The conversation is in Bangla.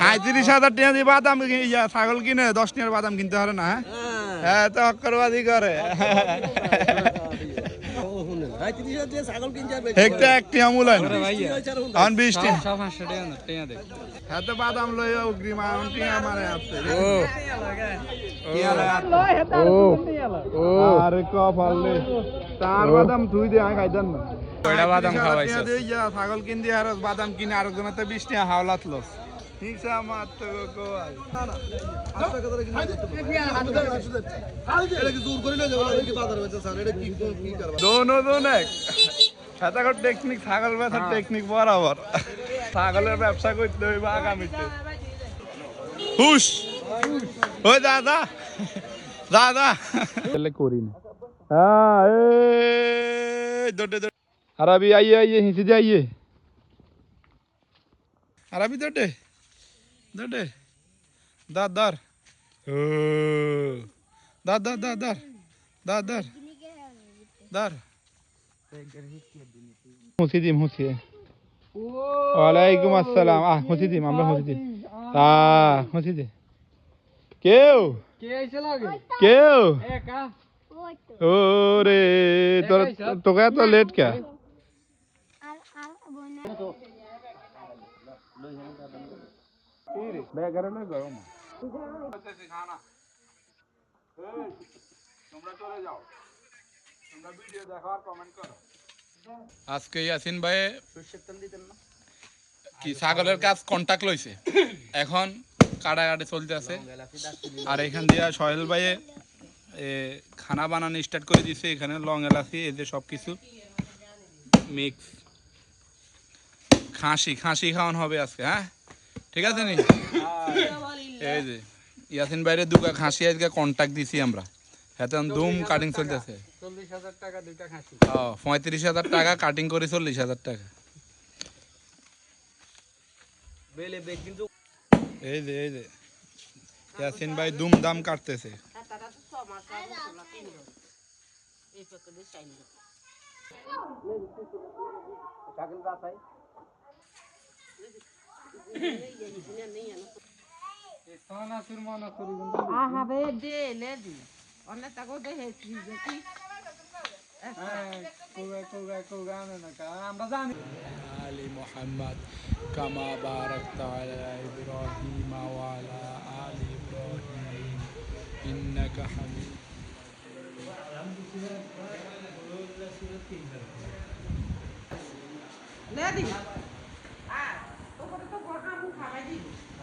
পঁয়ত্রিশ হাজার টাকা দিয়ে বাদাম ছাগল কিনে দশ টাকার বাদাম কিনতে পারে না হ্যাঁ? হ্যাঁ। তো অক্করবাদি করে। একটা একটি আমুল হয় না হ্যাঁ তো বাদাম লই অগ্রিম টিয়া মারে আছে। ও। আরে কপাল তার বাদাম তুই দে আমি খাইতাম না। কয়টা বাদাম 35,000 খাওয়াইছস? টাকা দিয়ে যা, ছাগল কিন দিয়ে আর বাদাম কিনে আরেকজনের তো বিশ টাকা হাওলাত লস। ঠিক আছে আমার তো গোয়াল দোনো দোন এক। টেকনিক ছাগল টেকনিক বরাবর। ছাগলের ব্যবসা করতে হইবে আগামীতে। হুশ! ওই দাদা! দাদা! তাহলে করি না। হ্যাঁ এই আরবি আইয়ে আইয়ে হিসি যে আইয়ে আরবি দোটে দোটে দার দার ও দার দার দার দার দার দার দার মুসি দিম মুসি ওয়ালাইকুম আসসালাম আহ মুসি দিম আমরা মুসি দিম আহ মুসি দে কেউ কে আইছে লাগে কেউ একা ওরে তোর তোকে এত লেট কে আজকে ইয়াসিন ভাই কি ছাগলের কাজ কন্টাক্ট লইছে? এখন কাটাকাটি চলতে আছে। আর এখান দিয়ে সোহেল ভাইয়ে এ, খানা বানানো স্টার্ট করে দিছে। এখানে লং এলাচি এই যে সব কিছু মিক্স খাসি খাসি খাওয়ানো হবে আজকে হ্যাঁ? ঠিক আছে নি এই যে ইয়াসিন বাইরে দুকা খাসি আজকে কন্টাক্ট দিছি আমরা এখন দুম কাটিং চলতেছে চল্লিশ হাজার টাকা দুইটা খাসি ও পঁয়ত্রিশ হাজার টাকা কাটিং করে চল্লিশ হাজার টাকা এই যে এই যে ইয়াসিন ভাই দুম দাম কাটতেছে সোনাসুর آها بيدي لدي أنا تقول ده هسي زكي آل محمد كما باركت على إبراهيم وعلى آل إبراهيم إنك حميد مجيد